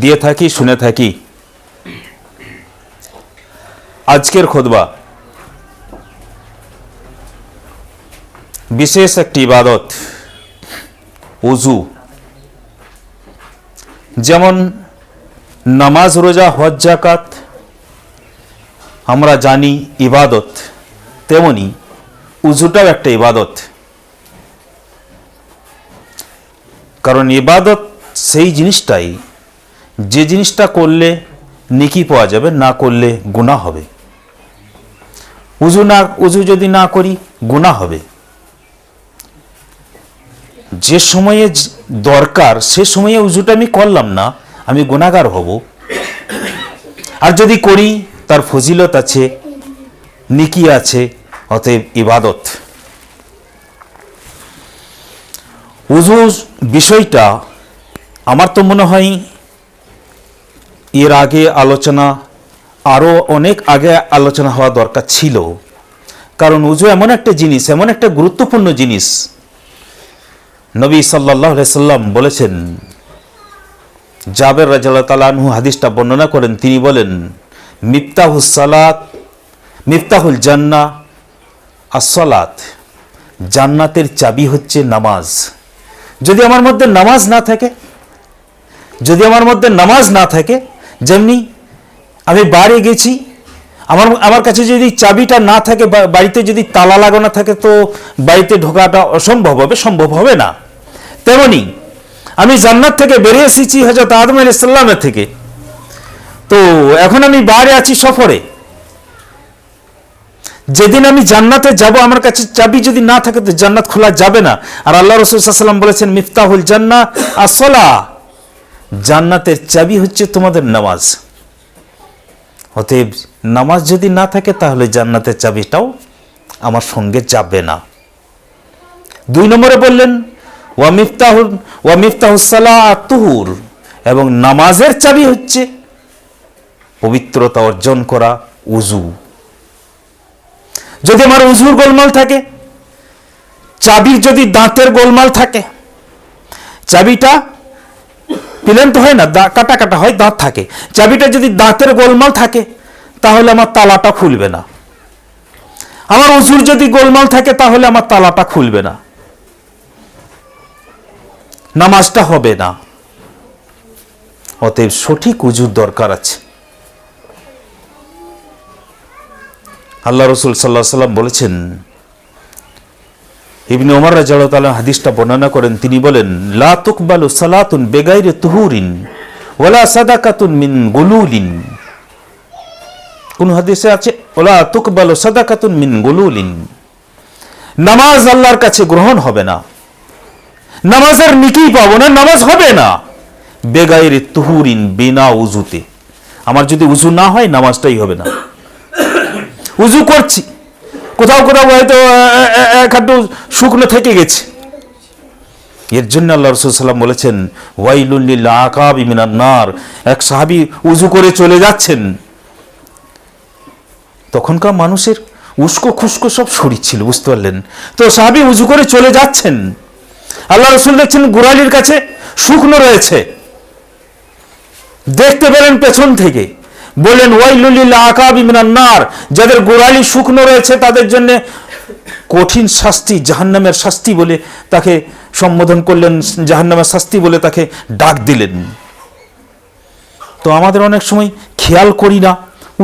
দিয়ে থাকি, শুনে থাকি। আজকের খোদবা। বিশেষ একটি ইবাদত, উজু। যেমন নামাজ, রোজা, হজ জাকাত আমরা জানি ইবাদত, তেমনি উজুটাও একটা ইবাদত। কারণ ইবাদত সেই জিনিসটাই যে জিনিসটা করলে নেকি পাওয়া যাবে, না করলে গুণা হবে। উজু না উজু যদি না করি গুণা হবে। যে সময়ে দরকার, সে সময়ে উজুটা আমি করলাম না, আমি গুণাগার হব। আর যদি করি, তার ফজিলত আছে, নিকি আছে, অতএব ইবাদত। উজু বিষয়টা, আমার তো মনে হয় এর আগে আলোচনা আরও অনেক আগে আলোচনা হওয়া দরকার ছিল। কারণ উজু এমন একটা জিনিস, এমন একটা গুরুত্বপূর্ণ জিনিস। নবী সাল্লাহ সাল্লাম বলেছেন, জাবের রাজাল্লাহ তালানহু হাদিসটা বর্ণনা করেন, তিনি বলেন মিফতাহুস সালাত, মিফতাহুল জান্না আসলাত জান্নাতের চাবি হচ্ছে নামাজ। যদি আমার মধ্যে নামাজ না থাকে, যদি আমার মধ্যে নামাজ না থাকে যেমনি আমি বাড়ি গেছি, আমার আমার কাছে যদি চাবিটা না থাকে বাড়িতে যদি তালা লাগানো থাকে, তো বাড়িতে ঢোকাটা অসম্ভব হবে, সম্ভব হবে না। তেমনি আমি জান্নাত থেকে বেরিয়ে এসেছি হজরত আদম আলাইসাল্লামের থেকে। তো এখন আমি বাইরে আছি সফরে। যেদিন আমি জান্নাতে যাব, আমার কাছে চাবি যদি না থাকে, তো জান্নাত খোলা যাবে না। আর আল্লাহ রসুলাম বলেছেন, মিফতাহুল জান্না আসলা জান্নাতের চাবি হচ্ছে তোমাদের নামাজ। অতএব নামাজ যদি না থাকে, তাহলে জান্নাতের চাবিটাও আমার সঙ্গে যাবে না। দুই নম্বরে বললেন, ওয়া মিফতাহুল ওয়া মিফতাহুসালা তুহুর এবং নামাজের চাবি হচ্ছে পবিত্রতা অর্জন করা উজু যদি আমার উজুর গোলমাল থাকে, চাবির যদি দাঁতের গোলমাল থাকে, চাবিটা প্লেন তো হয় না কাটা কাটা হয়, দাঁত থাকে। চাবিটা যদি দাঁতের গোলমাল থাকে, তাহলে আমার তালাটা খুলবে না। আমার উজুর যদি গোলমাল থাকে, তাহলে আমার তালাটা খুলবে না। নামাজটা হবে না। অতএব সঠিক উজুর দরকার আছে। আল্লাহ রসুল সাল্লাহ সাল্লাম বলেছেন ইবনে ওমর তাআলা হাদিসটা বর্ণনা করেন, তিনি বলেন, লা তুকবালু সালাতুন বেগাইরে তুহুরিন ওলা সাদাকাতুন মিন গুলুলিন। কোন হাদিসে আছে, ওলা তুকবালু সাদাকাতুন মিন গুলুলিন। নামাজ আল্লাহর কাছে গ্রহণ হবে না। নামাজের নিকেই পাবো না, নামাজ হবে না। বেগাইরে তুহুরিন বিনা উজুতে। আমার যদি উজু না হয়, নামাজটাই হবে না। উজু করছি। কোথাও কোথাও হয়তো এক হাঁটু শুকনো থেকে গেছে। এর জন্য আল্লাহ রসুল সাল্লাম বলেছেন ওয়াইলুল্লিল ইমিনার নার। এক সাহাবি উজু করে চলে যাচ্ছেন। তখনকার মানুষের উস্কো খুস্কো সব শরীর ছিল, বুঝতে পারলেন? তো সাহাবি উজু করে চলে যাচ্ছেন। আল্লাহ রসুল দেখছেন গোড়ালির কাছে শুকনো রয়েছে। দেখতে পেলেন পেছন থেকে। বললেন ওয়াইলুলিল আকাব ইমিনান নার যাদের গোড়ালি শুকনো রয়েছে, তাদের জন্য কঠিন শাস্তি, জাহান্নামের শাস্তি বলে তাকে সম্বোধন করলেন, জাহান্নামের শাস্তি বলে তাকে ডাক দিলেন। তো আমাদের অনেক সময় খেয়াল করি না।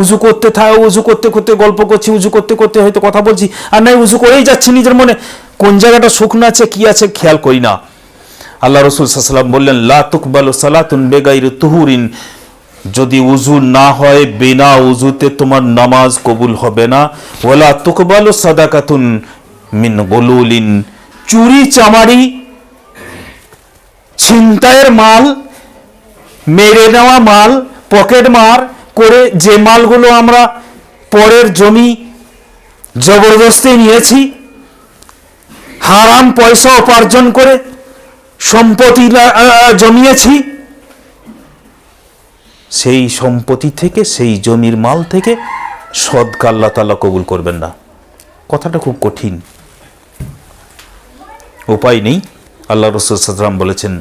উজু করতে থাকে, উজু করতে করতে গল্প করছি, উজু করতে করতে হয়তো কথা বলছি, আর নাই, উজু করেই যাচ্ছি নিজের মনে। কোন জায়গাটা শুকনো আছে, কি আছে, খেয়াল করি না। আল্লাহ রসুল সাল্লাম বললেন, লা তুকবালু সালাতুন বেগাইর তুহুরিন যদি উজু না হয়, বিনা উজুতে তোমার নামাজ কবুল হবে না। ওলা তুকবালু সাদাকাতুন মিন গলুলিন। চুরি, চামারি, ছিনতাইয়ের মাল, মেরে নেওয়া মাল, পকেট মার করে যে মালগুলো আমরা পরের জমি জবরদস্তি নিয়েছি, হারাম পয়সা উপার্জন করে সম্পত্তি জমিয়েছি সেই সম্পত্তি থেকে, সেই জমির মাল থেকে সদকা আল্লাহ তাল্লাহ কবুল করবেন না। কথাটা খুব কঠিন। উপায় নেই। আল্লাহ রসুল সাল্লাম বলেছেন,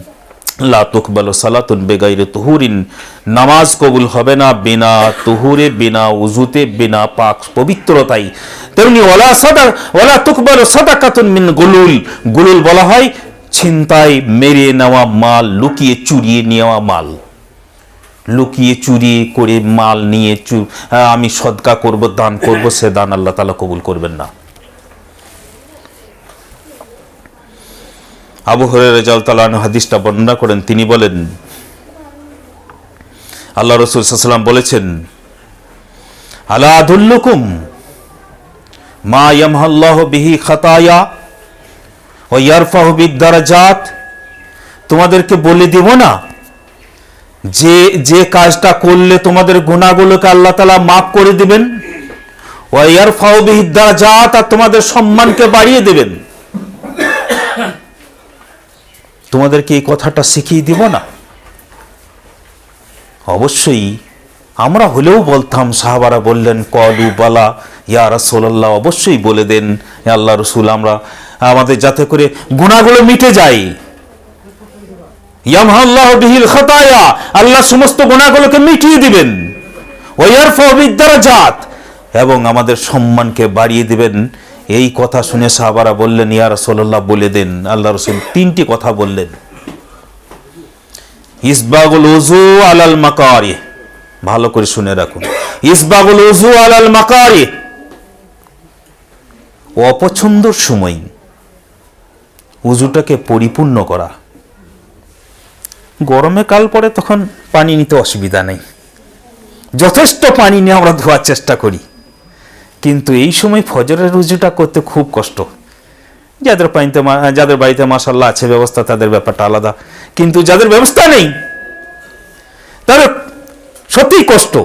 লা তুকবালু সালাতুন বেগাইরে তুহুরিন। নামাজ কবুল হবে না বিনা তুহুরে, বিনা উজুতে, বিনা পাক পবিত্রতাই তেমনি ওলা সাদা ওলা তুকবালু সাদাকাতুন মিন গুলুল। গুলুল বলা হয়, ছিনতাই মেরে নেওয়া মাল, লুকিয়ে চুরিয়ে নেওয়া মাল। লুকিয়ে চুরি করে মাল নিয়ে আমি সদকা করব, দান করব, সে দান আল্লাহ তালা কবুল করবেন না। আবু হরের রেজাল তালান হাদিসটা বর্ণনা করেন। তিনি বলেন, আল্লাহ রসুল সাল্লাম বলেছেন, আলা আদুল্লুকুম মা ইয়ামহাল্লাহ বিহি খাতায়া ও ইয়ারফাহ বিদ্যারাজাত তোমাদেরকে বলে দিব না যে যে কাজটা করলে তোমাদের গুণাগুলোকে আল্লাহ তালা মাফ করে দিবেন ও ইয়ারফাহ বিহি দারাজাত, আর তোমাদের সম্মানকে বাড়িয়ে দেবেন। তোমাদেরকে এই কথাটা শিখিয়ে দিব না? অবশ্যই আমরা হলেও বলতাম, সাহাবারা বললেন, কলু বালা, ইয়া রাসূলুল্লাহ। অবশ্যই বলে দেন আল্লাহ রসুল, আমরা আমাদের যাতে করে গুণাগুলো মিটে যায়। ইয়ামহাল্লাহ বিহিল খাতায়া, আল্লাহ সমস্ত গুণাগুলোকে মিটিয়ে দিবেন। এবং আমাদের সম্মানকে বাড়িয়ে দিবেন। এই কথা শুনে সাহাবারা বললেন, ইয়া রাসূলুল্লাহ, বলে দেন। আল্লাহ রসুল তিনটি কথা বললেন। ইসবাগুল উজু আলাল মাকারি ভালো করে শুনে রাখুন। ইসবাগুল উজু আলাল মাকারি অপছন্দর সময় উজুটাকে পরিপূর্ণ করা। গরমে কাল পরে তখন পানি নিতে অসুবিধা নেই। যথেষ্ট পানি নিয়ে আমরা ধোয়ার চেষ্টা করি। কিন্তু এই সময় ফজরের রুজুটা করতে খুব কষ্ট। যাদের পানিতে যাদের বাড়িতে মাসাল্লাহ আছে, ব্যবস্থা তাদের ব্যাপারটা আলাদা। কিন্তু যাদের ব্যবস্থা নেই তাদের সত্যিই কষ্ট।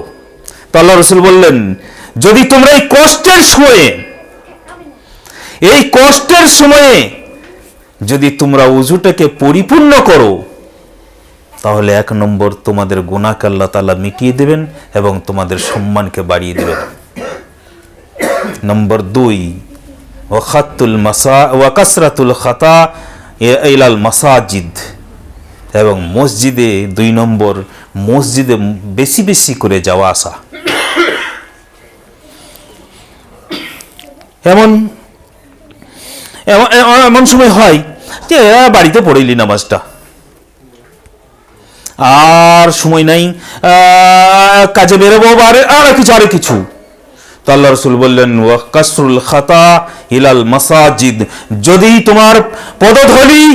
তো আল্লাহ রসুল বললেন, যদি তোমরা এই কষ্টের সময়ে, এই কষ্টের সময়ে যদি তোমরা উজুটাকে পরিপূর্ণ করো তাহলে এক নম্বর তোমাদের গুণাকে আল্লাহ তালা মিটিয়ে দেবেন এবং তোমাদের সম্মানকে বাড়িয়ে দেবেন। নম্বর দুই ওয়াকাতুল মাসা, ওয়াকাসরাতুল খাতা ইলাল মাসাজিদ। এবং মসজিদে দুই নম্বর, মসজিদে বেশি বেশি করে যাওয়া আসা। এমন, এমন- সময় হয় যে বাড়িতে পড়েইলি নামাজটা। আর সময় নাই। কাজে বেরোবো আর আরও কিছু আরও কিছু। তো আল্লাহ রসুল বললেন ওয়াকাসরুল খাতা ইলাল মাসাজিদ। যদি তোমার পদধলি,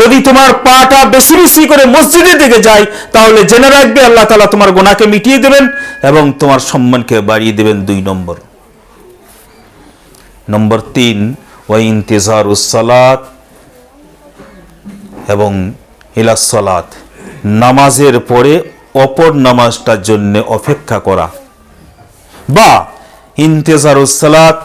যদি তোমার পাটা বেশি বেশি করে মসজিদের দিকে যায়, তাহলে জেনে রাখবে আল্লাহ তালা তোমার গোনাকে মিটিয়ে দেবেন এবং তোমার সম্মানকে বাড়িয়ে দেবেন দুই নম্বর। নম্বর তিন ওয়াইন্তেজার সালাত এবং ইলাস সালাত। নামাজের পরে অপর নামাজটার জন্য অপেক্ষা করা। বা ইন্তেজার সালাত,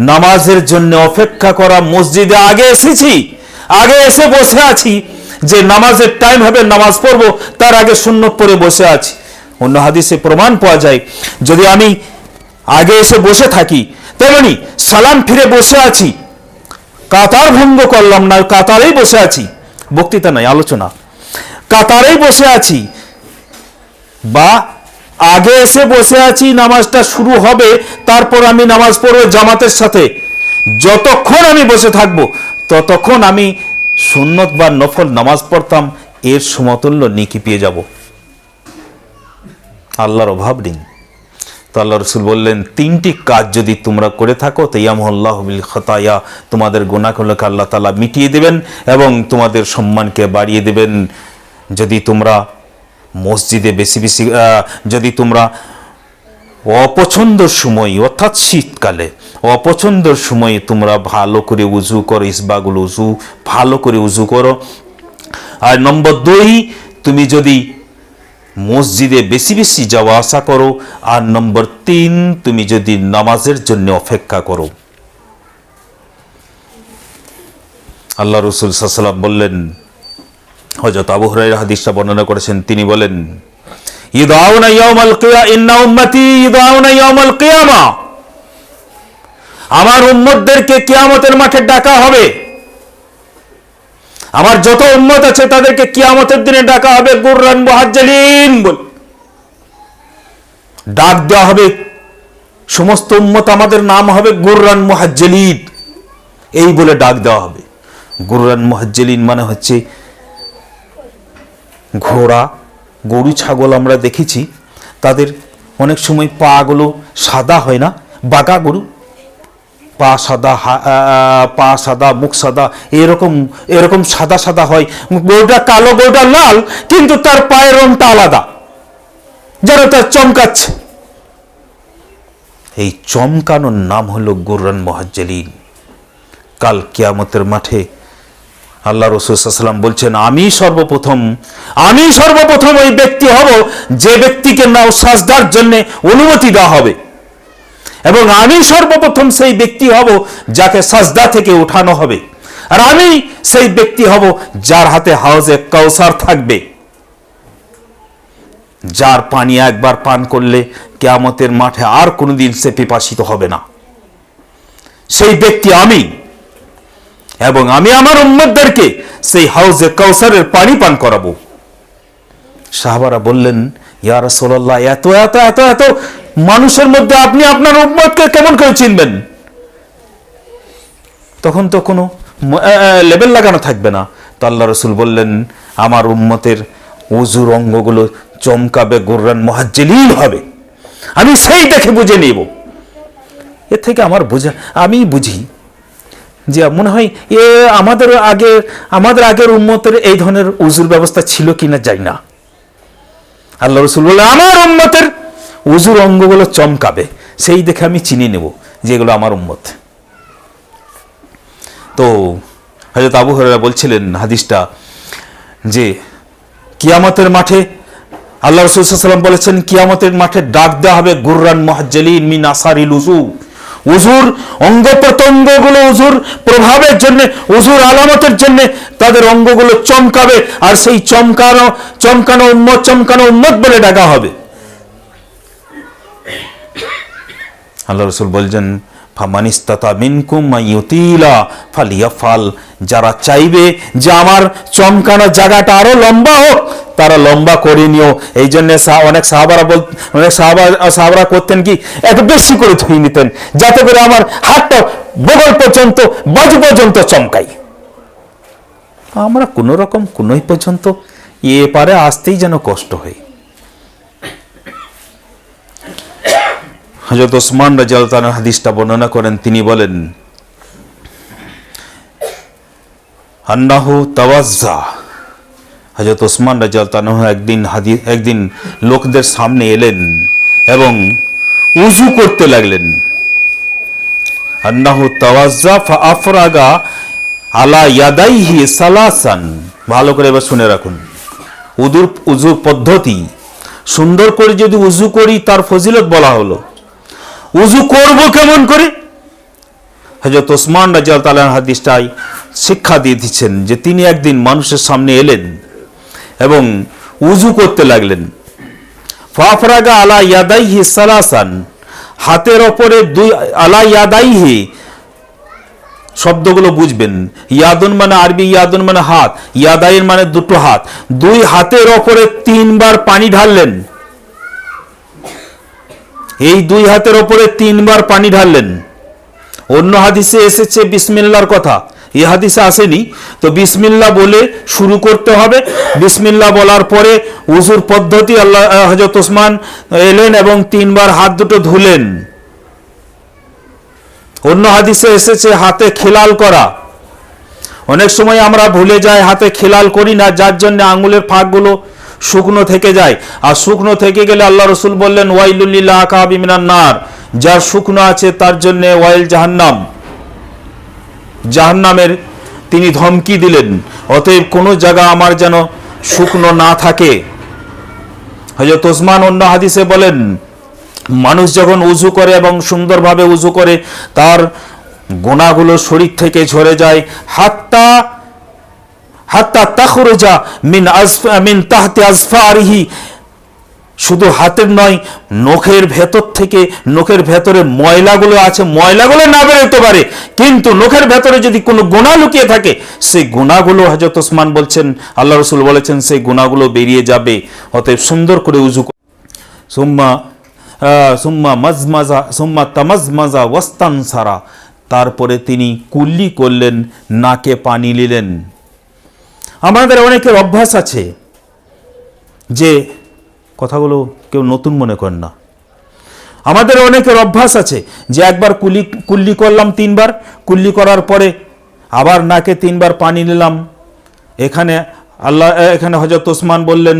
নামাজের জন্য অপেক্ষা করা, মসজিদে আগে এসেছি, আগে এসে বসে আছি, যে নামাজের টাইম হবে, নামাজ পড়ব, তার আগে শূন্য পরে বসে আছি। অন্য হাদিসে প্রমাণ পাওয়া যায়, যদি আমি আগে এসে বসে থাকি, তেমনি সালাম ফিরে বসে আছি, কাতার ভঙ্গ করলাম না, কাতারেই বসে আছি। বক্তৃতা নয় আলোচনা। কাতারেই বসে আছি। বা আগে এসে বসে আছি, নামাজটা শুরু হবে, তারপর আমি নামাজ পড়ব জামাতের সাথে। যতক্ষণ আমি বসে থাকব, ততক্ষণ আমি সুন্নত বা নফল নামাজ পড়তাম, এর সমতুল্য নিকি পেয়ে যাব। আল্লাহর অভাব নেই। তো আল্লাহ রসুল বললেন, তিনটি কাজ যদি তোমরা করে থাকো তো ইয়ামহল্লাহ বিল খতায়া, তোমাদের গুণাগুলোকে আল্লাহ তালা মিটিয়ে দেবেন এবং তোমাদের সম্মানকে বাড়িয়ে দেবেন। যদি তোমরা মসজিদে বেশি বেশি যদি তোমরা অপছন্দর সময়, অর্থাৎ শীতকালে, অপছন্দর সময়ে তোমরা ভালো করে উজু করো, ইসবাগুল উজু, ভালো করে উজু করো। আর নম্বর দুই, তুমি যদি মসজিদে বেশি বেশি যাওয়া আসা করো। আর নম্বর তিন, তুমি যদি নামাজের জন্য অপেক্ষা করো। আল্লাহ রসুল সাল্লাম বললেন হজরত আবু হুরাইরা হাদিসটা বর্ণনা করেছেন। তিনি বলেন ইদাউনা ইয়াউমাল কিয়া, ইন্না উম্মতি ইদাউনা ইয়াউমাল কিয়ামা। আমার উম্মতদেরকে কিয়ামতের মাঠে ডাকা হবে। আমার যত উম্মত আছে তাদেরকে কিয়ামতের দিনে ডাকা হবে গুররান মুহাজ্জালিন বল। ডাক দেওয়া হবে, সমস্ত উম্মত আমাদের নাম হবে গুররান মুহাজ্জালিন। এই বলে ডাক দেওয়া হবে। গুররান মুহাজ্জালিন মানে হচ্ছে ঘোড়া, গরু, ছাগল আমরা দেখেছি। তাদের অনেক সময় পাগুলো সাদা হয় না বাঁকা গরু। পা সাদা পা সাদা, মুখ সাদা, এরকম এরকম সাদা সাদা হয়। গরুটা কালো, গরুটা লাল, কিন্তু তার পায়ের রংটা আলাদা। যেন তার চমকাচ্ছে। এই চমকানোর নাম হলো গুররান মহাজ্জালিন। কাল কিয়ামতের মাঠে আল্লাহ রসুলাম বলছেন, আমি সর্বপ্রথম আমি সর্বপ্রথম ওই ব্যক্তি হব যে ব্যক্তিকে নাও সাজদার জন্য অনুমতি দেওয়া হবে। এবং আমি সর্বপ্রথম সেই ব্যক্তি হব যাকে সাজদা থেকে উঠানো হবে। আর আমি সেই ব্যক্তি হব যার হাতে হাউজে কাউসার থাকবে। যার পানি একবার পান করলে কেয়ামতের মাঠে আর কোনোদিন সে পিপাসিত হবে না। সেই ব্যক্তি আমি। এবং আমি আমার উম্মতদেরকে সেই হাউজে কাউসারের পানি পান করাবো। সাহাবারা বললেন, ইয়া রাসূলুল্লাহ, এত এত এত এত মানুষের মধ্যে আপনি আপনার উম্মতকে কেমন করে চিনবেন? তখন তো কোনো লেবেল লাগানো থাকবে না। তো আল্লাহ রসুল বললেন, আমার উম্মতের উজুর অঙ্গগুলো চমকাবে, গোর্রান মহাজ্জেলিল হবে। আমি সেই দেখে বুঝে নিব। এর থেকে আমার বোঝা, আমি বুঝি যে মনে হয় এ আমাদের আগে, আমাদের আগের উম্মতের এই ধরনের উজুর ব্যবস্থা ছিল কিনা যাই না। আল্লাহ রসুল বললেন আমার উম্মতের উজুর অঙ্গগুলো চমকাবে। সেই দেখে আমি চিনি নেব যে এগুলো আমার উম্মত। তো হজরত আবু হরেরা বলছিলেন হাদিসটা যে, কিয়ামতের মাঠে আল্লাহ রসুলাম বলেছেন, কিয়ামতের মাঠে ডাক দেওয়া হবে, গুররান মহাজ্জালিন মিন আসারিল উজু উজুর অঙ্গ প্রত্যঙ্গগুলো উজুর প্রভাবের জন্য, উজুর আলামতের জন্য তাদের অঙ্গগুলো চমকাবে, আর সেই চমকানো চমকানো উন্মত চমকানো উন্মত বলে ডাকা হবে। আল্লাহ রসুল বলছেন ফামানিস্তাতা মিনকুম মাইয়ুতিলা ফালিয়াফাল। যারা চাইবে যে আমার চমকানো জায়গাটা আরও লম্বা হোক, তারা লম্বা করে নিও। এই জন্য অনেক সাহাবারা বল অনেক সাহাবা সাহাবারা করতেন কি, এত বেশি করে ধুয়ে নিতেন, যাতে করে আমার হাতটা বগল পর্যন্ত, বাজু পর্যন্ত চমকাই আমরা কোনো রকম কোনোই পর্যন্ত এ পারে আসতেই যেন কষ্ট হয়। হজরত ওসমান রাজাল তার হাদিসটা বর্ণনা করেন, তিনি বলেন, আন্নাহু তাওয়াজ্জা। হজরত ওসমান রাজাল তানহ একদিন হাদি, একদিন লোকদের সামনে এলেন এবং উজু করতে লাগলেন। আন্নাহু তাওয়াজ্জা ফা আফরাগা আলা ইয়াদাইহি সালাসান। ভালো করে এবার শুনে রাখুন। উদুর উজু পদ্ধতি। সুন্দর করে যদি উজু করি, তার ফজিলত বলা হলো। উজু করব কেমন করে? হজরত ওসমান রাজিয়াল তালান হাদিসটাই শিক্ষা দিয়ে দিচ্ছেন যে তিনি একদিন মানুষের সামনে এলেন এবং উজু করতে লাগলেন। ফাফরাগা আলা ইয়াদাইহি সালাসান, হাতের ওপরে দুই, আলা ইয়াদাইহি, শব্দগুলো বুঝবেন। ইয়াদুন মানে আরবি, ইয়াদুন মানে হাত, ইয়াদাইন মানে দুটো হাত। দুই হাতের ওপরে তিনবার পানি ঢাললেন। এই দুই হাতের ওপরে তিনবার পানি ঢাললেন। অন্য হাদিসে এসেছে বিসমিল্লার কথা। এ হাদিসে আসেনি। তো বিসমিল্লা বলে শুরু করতে হবে। বিসমিল্লা বলার পরে উজুর পদ্ধতি আল্লাহ হজরত ওসমান এলেন এবং তিনবার হাত দুটো ধুলেন। অন্য হাদিসে এসেছে হাতে খেলাল করা। অনেক সময় আমরা ভুলে যাই, হাতে খেলাল করি না, যার জন্য আঙুলের ফাঁকগুলো শুকনো থেকে যায়। আর শুকনো থেকে গেলে আল্লাহ রসুল বললেন ওয়াইলুল্লিল্লাহ আকাবিমিনান নার। যার শুকনো আছে তার জন্য ওয়াইল জাহান্নাম। জাহান্নামের তিনি ধমকি দিলেন, অতএব কোনো জায়গা আমার যেন শুকনো না থাকে। হজরত ওসমান অন্য হাদিসে বলেন, মানুষ যখন উজু করে এবং সুন্দরভাবে উজু করে, তার গোনাগুলো শরীর থেকে ঝরে যায়। হাত্তা হাত্তা তাখরুজা মিন আজফা, মিন তাহতি আজফারিহি। শুধু হাতের নয়, নখের ভেতর থেকে, নখের ভেতরে ময়লাগুলো আছে, ময়লাগুলো না বেরোতে পারে, কিন্তু নখের ভেতরে যদি কোনো গোনা লুকিয়ে থাকে, সেই গোনাগুলো হজরত ওসমান বলছেন, আল্লাহ রসুল বলেছেন, সেই গোনাগুলো বেরিয়ে যাবে, অতএব সুন্দর করে উজু সুম্মা সুম্মা মজমাজা, সুম্মা তামজমাজা ওয়াস্তান সারা তারপরে তিনি কুল্লি করলেন, নাকে পানি নিলেন। আমাদের অনেকের অভ্যাস আছে যে কথাগুলো কেউ নতুন মনে করেন না। আমাদের অনেকের অভ্যাস আছে যে একবার কুলি, কুল্লি করলাম তিনবার, কুল্লি করার পরে আবার নাকে তিনবার পানি নিলাম। এখানে আল্লাহ, এখানে হজরত ওসমান বললেন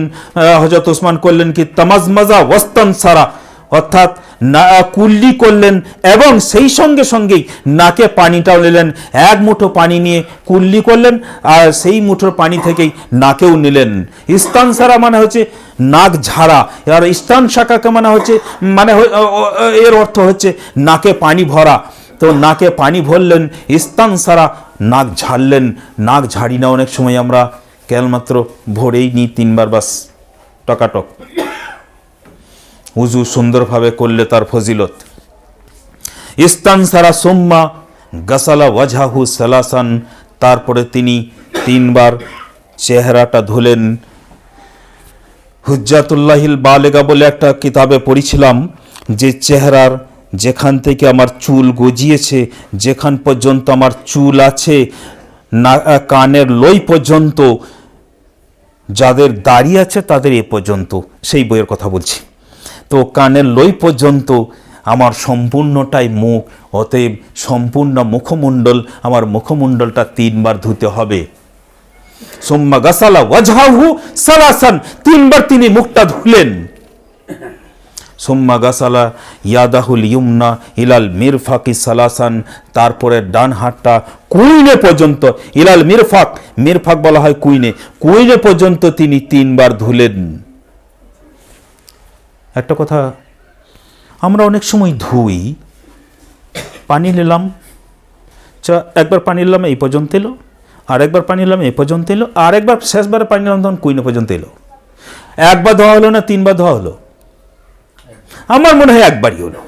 হজরত ওসমান করলেন কি, তামাজমাজা ওয়াস্তান সারা অর্থাৎ না কুল্লি করলেন এবং সেই সঙ্গে সঙ্গেই নাকে পানিটাও নিলেন। এক মুঠো পানি নিয়ে কুল্লি করলেন আর সেই মুঠোর পানি থেকেই নাকেও নিলেন। ইস্তান সারা মানে হচ্ছে নাক ঝাড়া। আর ইস্তান শাখাকে মানে হচ্ছে মানে এর অর্থ হচ্ছে নাকে পানি ভরা। তো নাকে পানি ভরলেন, ইস্তান সারা নাক ঝাড়লেন। নাক ঝাড়ি না অনেক সময় আমরা কেবলমাত্র ভরেই নিই তিনবার বাস। টকাটক। উজু সুন্দরভাবে করলে তার ফজিলত। ইস্তান সারা সোম্মা গাসালা ওয়াজাহু সালাসান, তারপরে তিনি তিনবার চেহারাটা ধুলেন। হুজ্জাতুল্লাহিল বালেগা বলে একটা কিতাবে পড়েছিলাম যে চেহারার যেখান থেকে আমার চুল গজিয়েছে, যেখান পর্যন্ত আমার চুল আছে, না, কানের লই পর্যন্ত, যাদের দাড়ি আছে তাদের এ পর্যন্ত, সেই বইয়ের কথা বলছি। তো কানের লই পর্যন্ত আমার সম্পূর্ণটাই মুখ, অতএব সম্পূর্ণ মুখমণ্ডল, আমার মুখমণ্ডলটা তিনবার ধুতে হবে। সোম্মা গাসালা ওয়াজহাহু সালাসান, তিনবার তিনি মুখটা ধুলেন। সোম্মা গাসালা ইয়াদাহুল ইউমনা ইলাল মিরফাকি সালাসান, তারপরে ডান হাতটা কুইনে পর্যন্ত, ইলাল মিরফাক মিরফাক বলা হয় কুইনে কুইনে পর্যন্ত তিনি তিনবার ধুলেন। একটা কথা, আমরা অনেক সময় ধুই, পানি নিলাম, চা, একবার পানি নিলাম, এই পর্যন্ত এলো আর একবার পানি নিলাম, এই পর্যন্ত এলো আর একবার শেষবারে পানি নিলাম, তখন কুইনে পর্যন্ত এলো। একবার ধোয়া হলো না, তিনবার ধোয়া হলো? আমার মনে হয় একবারই হলো।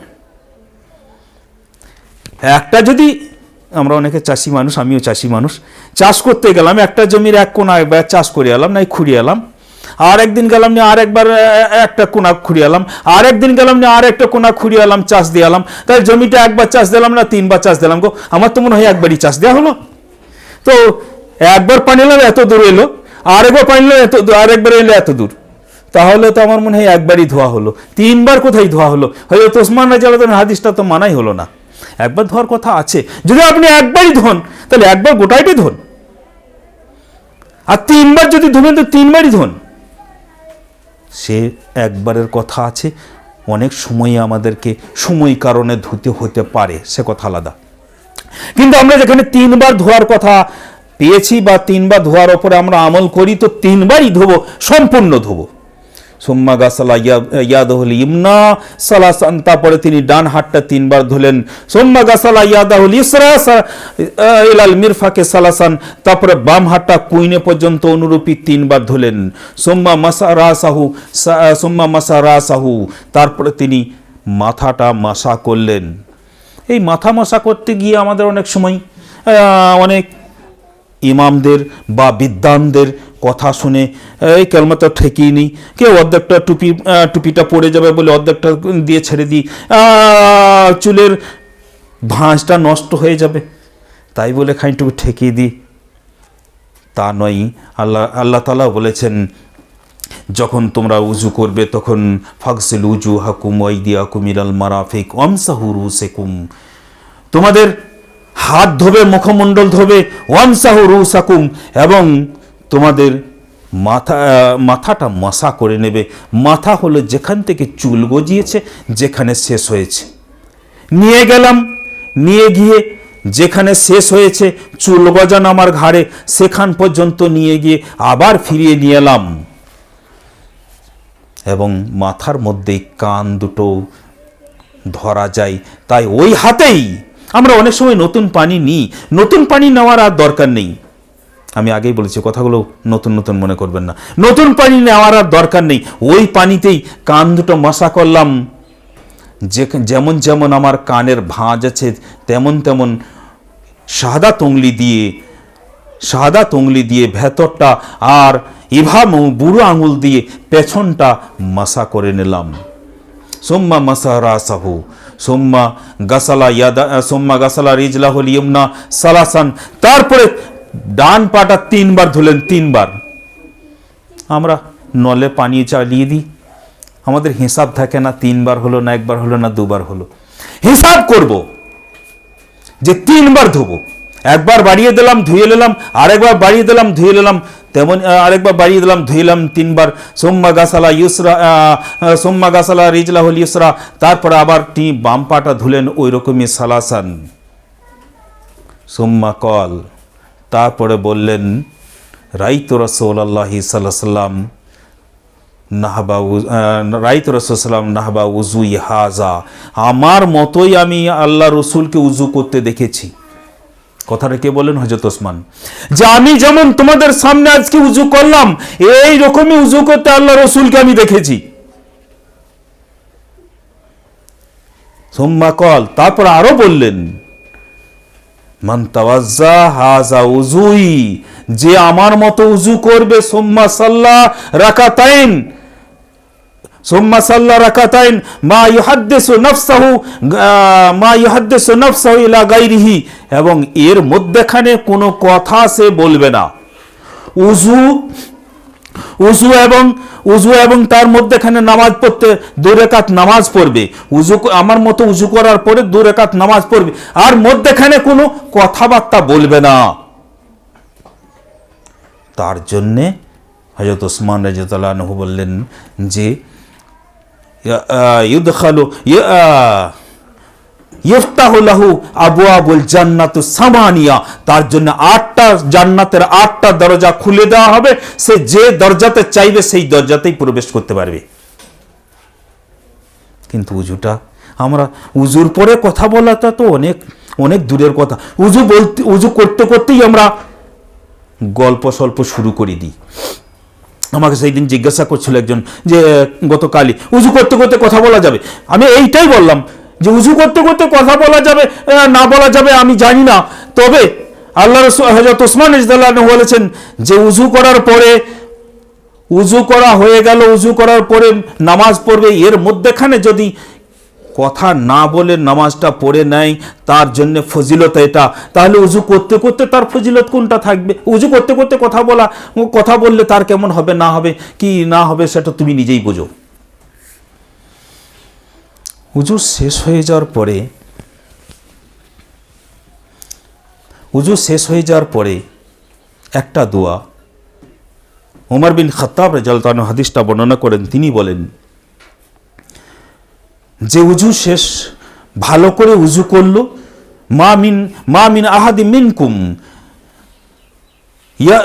একটা যদি, আমরা অনেকে চাষি মানুষ, আমিও চাষি মানুষ, চাষ করতে গেলাম, একটা জমির এক কোনা একবার চাষ করে এলাম নাই খুঁড়িয়ে এলাম আর একদিন গেলাম নিয়ে আর একবার একটা কোনা খুঁড়িয়ালাম আর একদিন গেলাম নিয়ে আর একটা কোনা খুঁড়িয়ে এলাম, চাষ দিয়ে এলাম। তাই জমিটা একবার চাষ দিলাম না, তিনবার চাষ দিলাম গো? আমার তো মনে হয় একবারই চাষ দেওয়া হলো। তো একবার পানি এলাম এত দূর এলো। আর একবার পানি এলো, এত দূর আর একবার এলো, এত দূর। তাহলে তো আমার মনে হয় একবারই ধোয়া হলো। তিনবার কোথায় ধোয়া হলো? হয়তো ওসমান রাজালাদের হাদিসটা তো মানাই হলো না। একবার ধোয়ার কথা আছে। যদি আপনি একবারই ধোন, তাহলে একবার গোটাইটাই ধোন। আর তিনবার যদি ধোবেন, তো তিনবারই ধোন। সে একবারের কথা আছে। অনেক সময় আমাদেরকে সময় কারণে ধুতে হতে পারে, সে কথা আলাদা। কিন্তু আমরা যেখানে তিনবার ধোয়ার কথা পেয়েছি বা তিনবার ধোয়ার ওপরে আমরা আমল করি, তো তিনবারই ধোবো, সম্পূর্ণ ধোবো। সোম্মা গাসালা ইয়াদহুল ইমনা সালাসান তারপরে তিনি ডান হাতটা তিনবার ধুলেন সোম্মা গাসালা ইয়াদাহুল ইসরা ইলাল মিরফাকে সালাসান। তারপরে বাম হাতটা কুইনে পর্যন্ত অনুরূপী তিনবার ধুলেন সোম্মা মাসা রাসাহু সা- সোম্মা মাসা রাসাহু তারপরে তিনি মাথাটা মাসা করলেন। এই মাথা মশা করতে গিয়ে আমাদের অনেক সময় অনেক ইমামদের বা বিদ্বানদের কথা শুনে, এই কেলমাতা ঠেকিয়ে নিই। কেউ অর্ধেকটা টুপি টুপিটা পড়ে যাবে বলে অর্ধেকটা দিয়ে ছেড়ে দিই। চুলের ভাঁজটা নষ্ট হয়ে যাবে। তাই বলে খানিকটুকু ঠেকিয়ে দিই। তা নয় আল্লাহ আল্লাহ তালা বলেছেন, যখন তোমরা উজু করবে, তখন ফাকসিল উজু হাকুম ওয়াইদিয়া কুমিলাল মারাফিক ওয়ামসাহুরু সেকুম তোমাদের হাত ধোবে, মুখমণ্ডল ধোবে, ওয়ামসাহু রুসাকুম এবং তোমাদের মাথা মাথাটা মশা করে নেবে। মাথা হলো যেখান থেকে চুল গজিয়েছে, যেখানে শেষ হয়েছে। নিয়ে গেলাম। নিয়ে গিয়ে যেখানে শেষ হয়েছে, চুল গজানো আমার ঘাড়ে, সেখান পর্যন্ত নিয়ে গিয়ে আবার ফিরিয়ে নিয়ে এলাম। এবং মাথার মধ্যে কান দুটো ধরা যায়। তাই ওই হাতেই আমরা অনেক সময় নতুন পানি নিই। নতুন পানি নেওয়ার আর দরকার নেই। আমি আগেই বলেছি, কথাগুলো নতুন নতুন মনে করবেন না। নতুন পানি নেওয়ার আর দরকার নেই। ওই পানিতেই কান দুটো মশা করলাম। যে যেমন যেমন আমার কানের ভাঁজ আছে, তেমন তেমন সাদা তংলি দিয়ে, সাদা তংলি দিয়ে ভেতরটা আর ইভা বুড়ো আঙুল দিয়ে পেছনটা মাসা করে নিলাম। সোম্মা মাসারা সাহু সোম্মা গাসালা ইয়াদা, সোম্মা গাসালা রিজলা হল ইয়মনা সালাসান। তারপরে ডান পাটা তিনবার ধুলেন, তিনবার। আমরা নলে পানি চালিয়ে দিই। আমাদের হিসাব থাকে না, তিনবার হলো না, একবার হলো না, দুবার হলো। হিসাব করব যে তিনবার ধোবো। একবার বাড়িয়ে দিলাম, ধুয়ে নিলাম, আরেকবার বাড়িয়ে দিলাম, ধুয়ে নিলাম, তেমন আরেকবার বাড়িয়ে দিলাম ধুইলাম তিনবার। সোম্মা গাসালা ইউসরা সোম্মা গাসালা রিজলা হল ইউসরা, তারপরে আবার টি বাম পাটা ধুলেন ওই রকমই সালাসান। সোম্মা কল। তারপরে বললেন, রাইত রসৌল আল্লাহি সাল্লাম নাহবা উজ- রাইত রসুলাম নাহবা উজুই হাজা আমার মতোই আমি আল্লাহ রসুলকে উজু করতে দেখেছি। কথাটা কে বলেন হজরত ওসমান। যে আমি যেমন তোমাদের সামনে আজকে উজু করলাম এই রকমই উজু করতে আল্লাহ রসুলকে আমি দেখেছি। সোম্মা কল, তারপর আরও বললেন মান তাওয়াজ্জা হাজা উজুই যে আমার মতো উজু করবে, সোম্মা সাল্লাহ রাকাতাইন, সোম্মা সাল্লাহ রাকাতাইন, মা ইউহাদ্দিসু নফসাহু মা ইউহাদ্দিসু নফসাহু ইলা গাইরিহি এবং এর মধ্যেখানে কোনো কথা সে বলবে না। উজু উজু এবং উজু এবং তার মধ্যেখানে নামাজ পড়তে দু রেখাত নামাজ পড়বে। উজু আমার মতো উজু করার পরে দু রেখাত নামাজ পড়বে। আর মধ্যেখানে কোনো কথাবার্তা বলবে না। তার জন্যে হজরত ওসমান রাজতালাহু বললেন যে ইউদখালু ইফতাহুল্লাহু আবু আবুল জান্নাতু সামানিয়া। তার জন্য আটটা জান্নাতের আটটা দরজা খুলে দেওয়া হবে। সে যে দরজাতে চাইবে সেই দরজাতেই প্রবেশ করতে পারবে। কিন্তু উজুটা, আমরা উজুর পরে কথা বলাটা তো অনেক অনেক দূরের কথা। উজু বলতে, উজু করতে করতেই আমরা গল্প সল্প শুরু করে দিই। আমাকে সেই দিন জিজ্ঞাসা করছিল একজন যে, গতকালই উজু করতে করতে কথা বলা যাবে? আমি এইটাই বললাম যে উজু করতে করতে কথা বলা যাবে না বলা যাবে, আমি জানি না। তবে আল্লাহ হজরত ওসমান ইজদাল্লাহ বলেছেন, যে উজু করার পরে, উজু করা হয়ে গেল, উজু করার পরে নামাজ পড়বে, এর মধ্যেখানে যদি কথা না বলে নামাজটা পড়ে নেয়, তার জন্য ফজিলত এটা। তাহলে উজু করতে করতে তার ফজিলত কোনটা থাকবে? উজু করতে করতে কথা বলা, কথা বললে তার কেমন হবে, না হবে, কি না হবে, সেটা তুমি নিজেই বোঝো। উজু শেষ হয়ে যাওয়ার পরে, উজু শেষ হয়ে যাওয়ার পরে একটা দোয়া। ওমর বিন খত্তাব রেজালতান হাদিসটা বর্ণনা করেন, তিনি বলেন, যে উজু শেষ, ভালো করে উজু করল, মা মিন মা মিন আহাদি মিনকুম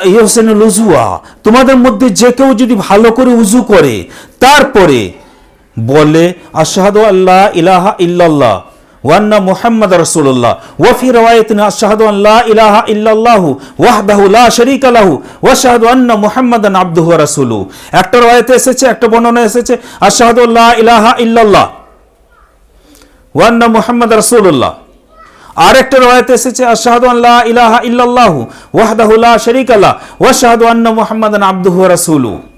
ইহসেনুল উজুয়া তোমাদের মধ্যে যে কেউ যদি ভালো করে উজু করে, তারপরে বলে, আশহাদু আল্লাহ ইলাহা ইল্লাল্লাহ ওয়ান্না মুহাম্মদ রাসূলুল্লাহ। ওয়া ফি রাওয়ায়াতিন, আশহাদু আন লা ইলাহা ইল্লাল্লাহু ওয়াহদাহু লা শারীকা লাহু ওয়া আশহাদু আন্না মুহাম্মাদান আবদুহু ওয়া রাসূলুহু। একটা রাওয়ায়াতে এসেছে, একটা বর্ণনা এসেছে, আশহাদু আল্লাহ ইলাহা ইল্লাল্লাহ ওয়ান্না মুহাম্মদ রাসূলুল্লাহ। আরেকটা রয়াতে এসেছে, আশহাদু আল্লাহ ইলাহা ইল্লাল্লাহু ওয়াহদাহু লা শারীকা লা ওয়া আশহাদু আন্না মুহাম্মাদান আবদুহু ওয়া রাসূলুহু।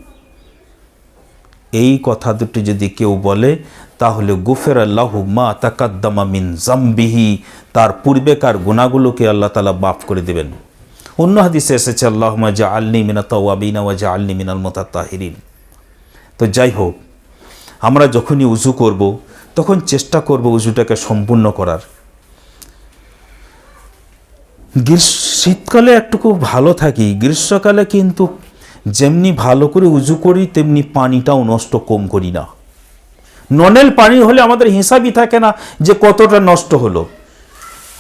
এই কথা দুটি যদি কেউ বলে, তাহলে গুফের আল্লাহু মা তাকাদ্দামা মিন জাম্বিহি তার পূর্বেকার গুণাগুলোকে আল্লাহ তালা বাফ করে দেবেন। অন্য হাদিসে এসেছে আল্লাহ জা আল্লি মিনা তাওয়াবিনা ওয়া জা আল্লি মিনাল মোতাত্তাহিরিন। তো যাই হোক, আমরা যখনই উজু করব, তখন চেষ্টা করব উজুটাকে সম্পূর্ণ করার। গ্রীষ্ম শীতকালে একটুকু ভালো থাকি, গ্রীষ্মকালে কিন্তু যেমনি ভালো করে উজু করি, তেমনি পানিটাও নষ্ট কম করি না। ননেল পানি হলে আমাদের হিসাবই থাকে না যে কতটা নষ্ট হলো।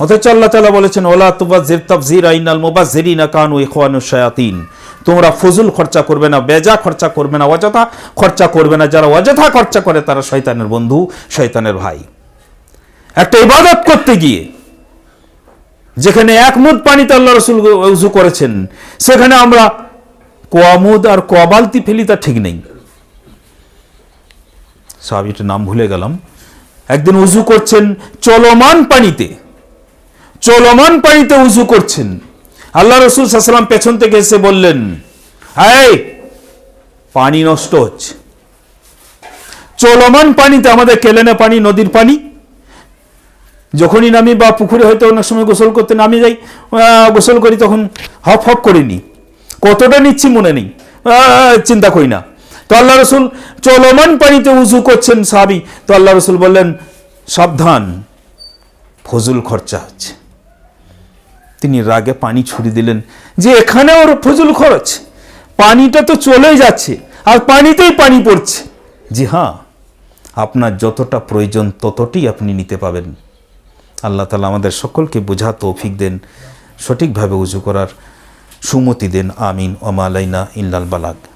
অথচ আল্লাহ তালা বলেছেন, ওলা তুবা জের আইনাল মোবা জেরিনা কানু ইখওয়ানু শায়াতিন। তোমরা ফজুল খরচা করবে না, বেজা খরচা করবে না, অযথা খরচা করবে না। যারা অযথা খরচা করে, তারা শয়তানের বন্ধু, শয়তানের ভাই। একটা ইবাদত করতে গিয়ে, যেখানে একমুদ পানিতে আল্লাহ রসুল উজু করেছেন, সেখানে আমরা কোয়ামুদ আর কোয়াবালতি ফেলি তা ঠিক নেই। সাহাবিটার নাম ভুলে গেলাম। একদিন উজু করছেন চলমান পানিতে। চলমান পানিতে উজু করছেন। আল্লাহ রসুল সাল্লাম পেছন থেকে এসে বললেন, এই, পানি নষ্ট হচ্ছে। চলমান পানিতে আমাদের কেলেনে পানি, নদীর পানি। যখনই নামি বা পুকুরে হয়তো অনেক সময় গোসল করতে নামি যাই গোসল করি তখন হপ হপ করে নি কতটা নিচ্ছি মনে নেই। চিন্তা করি না। তো আল্লাহ রসুল চলমান পানিতে উজু করছেন সাবি তো আল্লাহ রসুল বললেন, সাবধান, ফজুল খরচা হচ্ছে তিনি রাগে পানি ছুড়ে দিলেন, যে এখানে ওর ফজুল খরচ। পানিটা তো চলেই যাচ্ছে, আর পানিতেই পানি পড়ছে। জি হ্যাঁ আপনার যতটা প্রয়োজন ততটি আপনি নিতে পাবেন। আল্লাহ তালা আমাদের সকলকে বোঝা তৌফিক দেন, সঠিকভাবে উজু করার সুমতি দেন আমিন ওমালাইনা ইল্লাল বালাগ।